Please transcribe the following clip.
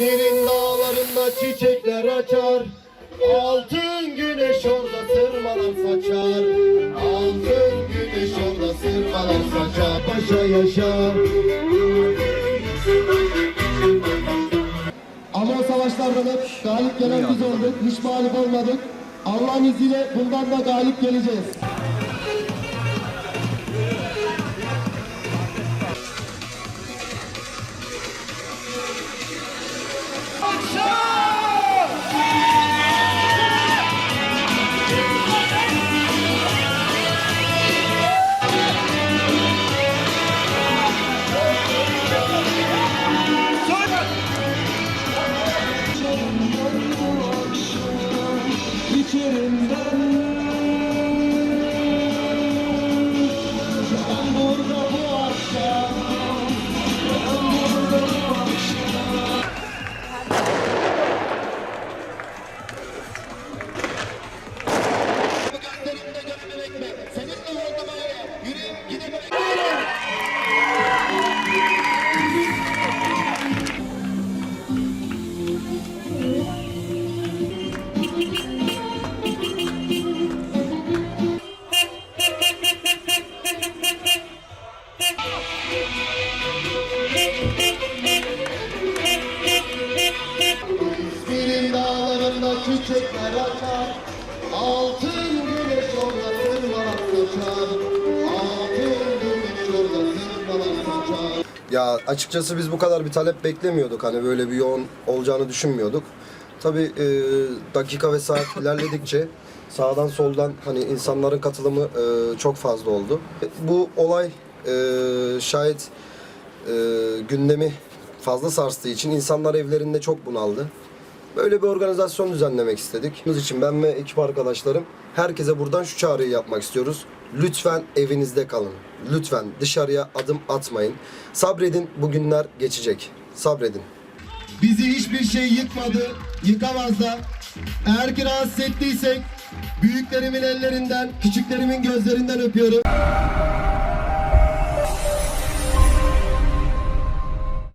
İzmir'in dağlarında çiçekler açar Altın güneş orada sırmalar saçar Altın güneş orada sırmalar saçar Paşa yaşar Ama o savaşlardan hep galip gelen biz olduk. Hiç mağlup olmadık. Allah'ın izniyle bundan da galip geleceğiz. İzmir'in çiçekler açar Altın güneş orada sırmalar saçar Ya açıkçası biz bu kadar bir talep beklemiyorduk. Hani böyle bir yoğun olacağını düşünmüyorduk. Tabii e, dakika ve saat ilerledikçe sağdan soldan hani insanların katılımı e, çok fazla oldu. Bu olay e, şayet e, gündemi fazla sarstığı için insanlar evlerinde çok bunaldı. Böyle bir organizasyon düzenlemek istedik. Bunun için ben ve ekip arkadaşlarım herkese buradan şu çağrıyı yapmak istiyoruz. Lütfen evinizde kalın. Lütfen dışarıya adım atmayın. Sabredin bugünler geçecek. Sabredin. Bizi hiçbir şey yıkmadı, yıkamaz da. Eğer ki rahatsız ettiysek büyüklerimin ellerinden, küçüklerimin gözlerinden öpüyorum.